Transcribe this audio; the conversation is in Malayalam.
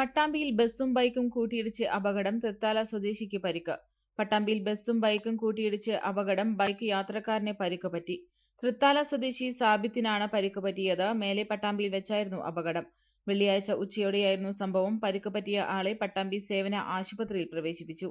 പട്ടാമ്പിയിൽ ബസ്സും ബൈക്കും കൂട്ടിയിടിച്ച് അപകടം തൃത്താല സ്വദേശിക്ക് പരിക്ക്. പട്ടാമ്പിയിൽ ബസ്സും ബൈക്കും കൂട്ടിയിടിച്ച് അപകടം ബൈക്ക് യാത്രക്കാരനെ പരിക്ക് പറ്റി. തൃത്താല സ്വദേശി സാബിത്തിനാണ് പരിക്ക് പറ്റിയത്. മേലെ പട്ടാമ്പിയിൽ വെച്ചായിരുന്നു അപകടം. വെള്ളിയാഴ്ച ഉച്ചയോടെയായിരുന്നു സംഭവം. പരിക്ക് പറ്റിയ ആളെ പട്ടാമ്പി സേവന ആശുപത്രിയിൽ പ്രവേശിപ്പിച്ചു.